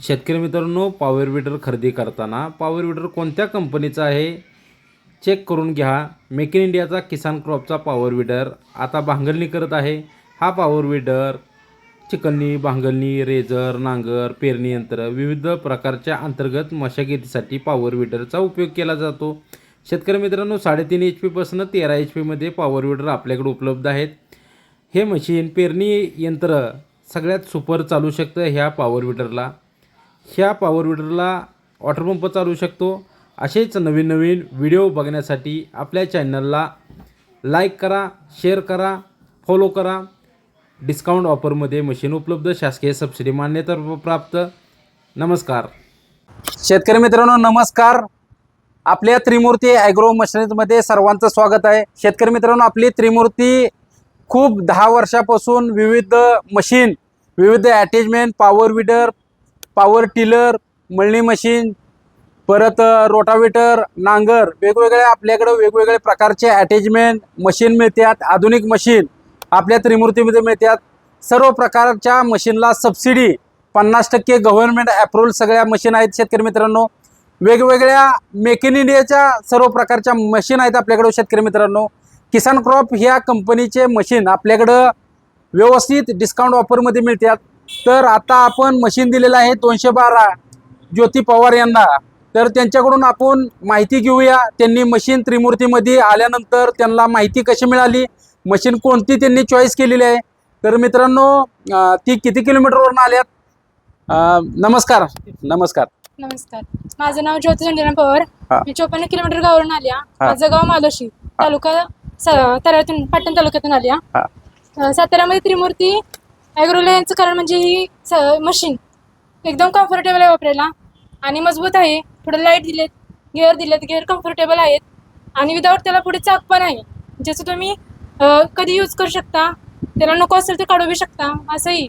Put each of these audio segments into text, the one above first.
शेतकरी मित्रांनो power weeder खरेदी करताना पॉवर विडर कोणत्या कंपनीचा आहे? चेक करून घ्या. मेक इन इंडियाचा किसान क्रॉपचा पॉवर विडर आता भांगलणी करत आहे. हा पॉवर विडर चिकलणी भांगलणी रेझर नांगर पेरणी यंत्र विविध प्रकारच्या अंतर्गत मशागतीसाठी पॉवर विडरचा उपयोग केला जातो. शेतकरी मित्रांनो साडेतीन एच पीपासून तेरा एच पीमध्ये पॉवर विडर आपल्याकडे उपलब्ध आहेत. हे मशीन पेरणी यंत्र सगळ्यात सुपर चालू शकतं ह्या पॉवर विडरला ह्या पॉवर विडरला वॉटरपंप चालवू चालू शकतो. असेच नवीन नवीन व्हिडिओ बघण्यासाठी आपल्या चॅनलला लाईक करा शेअर करा फॉलो करा. डिस्काउंट ऑफरमध्ये मशीन उपलब्ध शासकीय सबसिडी मान्यता प्राप्त. नमस्कार. शेतकरी मित्रांनो नमस्कार. आपल्या त्रिमूर्ती ॲग्रो मशिनरीमध्ये सर्वांचं स्वागत आहे. शेतकरी मित्रांनो आपली त्रिमूर्ती खूप दहा वर्षापासून विविध मशीन विविध attachment power weeder power tiller मळणी मशीन परत रोटावेटर नांगर वेगवेगळे आपल्याकडं वेगवेगळे प्रकारचे अटॅचमेंट मशीन मिळतात आधुनिक मशीन आपल्या त्रिमूर्तीमध्ये मिळतात. सर्व प्रकारच्या मशीनला सबसिडी पन्नास टक्के गव्हर्नमेंट अप्रुव्हल सगळ्या मशीन आहेत शेतकरी मित्रांनो. वेगवेगळ्या मेक इन इंडियाच्या सर्व प्रकारच्या मशीन आहेत आपल्याकडं शेतकरी मित्रांनो. किसान क्रॉप ह्या कंपनीचे मशीन आपल्याकडं व्यवस्थित डिस्काउंट ऑफरमध्ये मिळतात. तर आता आपण मशीन दिलेलं आहे दोनशे बारा ज्योती पवार यांना. तर त्यांच्याकडून आपण माहिती घेऊया. त्यांनी मशीन त्रिमूर्तीमध्ये आल्यानंतर त्यांना माहिती कशी मिळाली? मशीन कोणती त्यांनी चॉईस केलेली आहे? तर मित्रांनो ती किती किलोमीटरवरून आल्यात? नमस्कार. नमस्कार. नमस्कार. माझं नाव ज्योती संजना पवार. मी चोपन्न किलोमीटर गावावरून आल्या. माझं गाव मालोशी तालुका पाटण तालुक्यातून आल्या. अं, साताऱ्यामध्ये त्रिमूर्ती ॲग्रोला यांचं कारण म्हणजे ही स- मशीन एकदम कम्फर्टेबल आहे वापरायला. आणि मजबूत आहे. पुढे लाइट दिलेत गिअर दिलेत गिअर कम्फर्टेबल आहेत. आणि विदाऊट त्याला पुढे चाक पण आहे. ज्याचं तुम्ही कधी यूज करू शकता. त्याला नको असेल तर काढू बी शकता. असंही.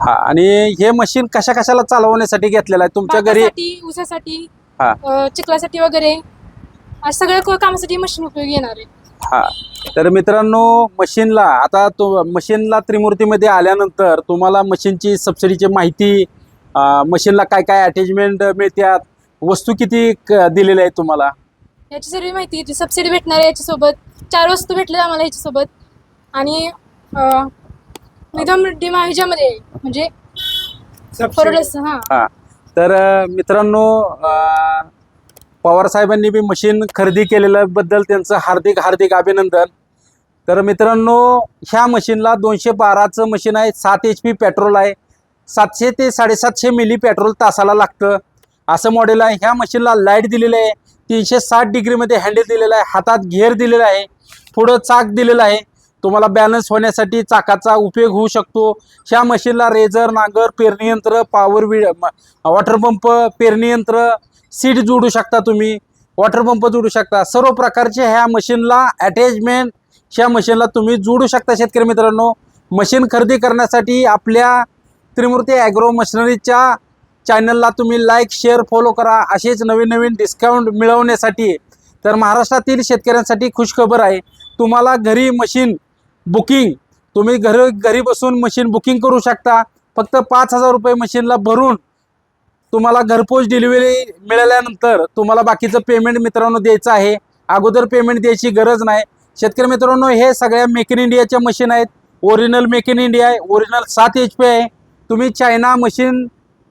हा आणि हे मशीन कशा कशाला चालवण्यासाठी घेतलेलं आहे? तुमच्या घरी ऊसासाठी हा. अ, चिखलासाठी वगैरे. अशा सगळ्या कामासाठी मशीन उपयोगी येणार आहे. हा. तर मित्रांनो मशीनला आता तो मशीनला त्रिमूर्तीमध्ये आल्यानंतर तुम्हाला मशीनची सबसिडीची माहिती मशीनला काय काय अटॅचमेंट मिळतात वस्तू किती क- दिलेल्या आहेत तुम्हाला? याची सर्व माहिती जी सबसिडी भेटणार आहे याच्यासोबत. चार वस्तू भेटल्या आम्हाला याच्यासोबत. आणि ह्याच्यामध्ये म्हणजे हां. हा. तर मित्रांनो पवारसाहेबांनी पवार साहेबांनी बी मशीन खरेदी केलेल्याबद्दल त्यांचं हार्दिक हार्दिक अभिनंदन. तर मित्रांनो ह्या मशीनला दोनशे बाराचं मशीन आहे. सात एच पी पेट्रोल आहे. सातशे ते साडेसातशे मिली पेट्रोल तासाला लागतं. असं मॉडेल आहे. ह्या मशीनला लाइट दिलेलं आहे. तीनशे साठ डिग्रीमध्ये हँडल दिलेलं आहे. हातात घेर दिलेला आहे. पुढं चाक दिलेलं आहे. तुम्हाला बॅलन्स होण्यासाठी चाकाचा उपयोग होऊ शकतो. ह्या मशीनला रेझर नांगर पेरणी यंत्र पॉवर वि वॉटर पंप पेरणी यंत्र सीट जोडू शकता तुम्ही वॉटर पंप जोडू शकता. सर्व प्रकारचे ह्या मशीनला अटॅचमेंट ह्या मशीनला तुम्ही जोडू शकता शेतकरी मित्रांनो. मशीन खरेदी करण्यासाठी आपल्या त्रिमूर्ती ॲग्रो मशिनरीच्या चॅनलला तुम्ही लाईक शेअर फॉलो करा. असेच नवीन नवीन डिस्काउंट मिळवण्यासाठी तर महाराष्ट्रातील शेतकऱ्यांसाठी खुशखबर आहे. तुम्हाला घरी मशीन बुकिंग तुम्ही घरी घरी बसून मशीन बुकिंग करू शकता. फक्त पाच हजार रुपये मशीनला भरून तुम्हाला घरपोच डिलिव्हरी मिळाल्यानंतर तुम्हाला बाकीचं पेमेंट मित्रांनो द्यायचं आहे. अगोदर पेमेंट द्यायची गरज नाही. शेतकरी मित्रांनो हे सगळ्या मेक इन इंडियाच्या मशीन आहेत. ओरिजिनल मेक इन इंडिया आहे. ओरिजिनल सात एच पी आहे. तुम्ही चायना मशीन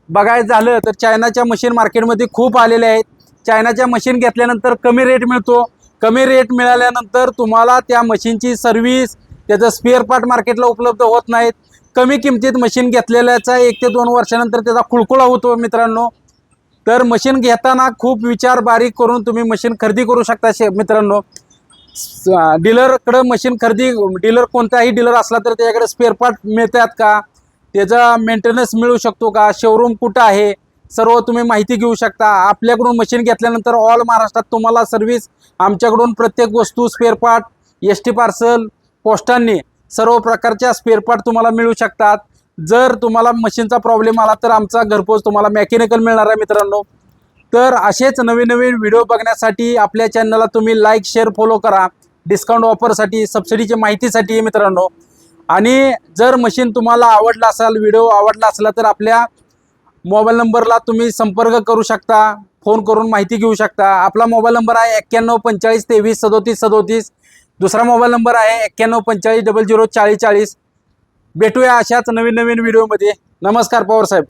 बघायचं झालं तर चायनाच्या मशीन मार्केटमध्ये खूप आलेले आहेत. चायनाच्या मशीन घेतल्यानंतर कमी रेट मिळतो. कमी रेट मिळाल्यानंतर तुम्हाला त्या मशीनची सर्व्हिस त्याचं स्पेअर पार्ट मार्केटला उपलब्ध होत नाहीत. कमी किमतीत मशीन घेतलेल्याचा एक ते दोन वर्षानंतर त्याचा खुळखुळा होतो मित्रांनो. तर मशीन घेताना खूप विचार बारीक करून तुम्ही मशीन खरेदी करू शकता शे मित्रांनो. डीलरकडं मशीन खरेदी डीलर कोणताही डीलर असला तर त्याच्याकडे स्पेअर पार्ट मिळतात का? त्याचा मेंटेनन्स मिळू शकतो का? शोरूम कुठं आहे? सर्व तुम्ही माहिती घेऊ शकता. आपल्याकडून मशीन घेतल्यानंतर ऑल महाराष्ट्रात तुम्हाला सर्व्हिस आमच्याकडून प्रत्येक वस्तू spare part S T parcel पोस्टांनी सर्व प्रकारच्या स्पेअरपार्ट तुम्हाला मिळू शकतात. जर तुम्हाला मशीनचा प्रॉब्लेम आला तर आमचा घरपोच तुम्हाला मेकॅनिकल मिळणार आहे मित्रांनो. तर असेच नवीन नवीन व्हिडिओ बघण्यासाठी आपल्या चॅनलला तुम्ही लाईक शेअर फॉलो करा. डिस्काउंट ऑफरसाठी सबसिडीची माहितीसाठी मित्रांनो. आणि जर मशीन तुम्हाला आवडला असाल व्हिडिओ आवडला असला तर आपल्या मोबाईल नंबरला तुम्ही संपर्क करू शकता. फोन करून माहिती घेऊ शकता. आपला मोबाईल नंबर आहे एक्क्याण्णव पंचाळीस तेवीस सदोतीस सदोतीस. दुसरा मोबाईल नंबर आहे एक्क्याण्णव पंचेचाळीस डबल झिरो चाळीस चाळीस. भेटूया अशाच नवीन नवीन व्हिडिओमध्ये. नमस्कार पवार साहेब.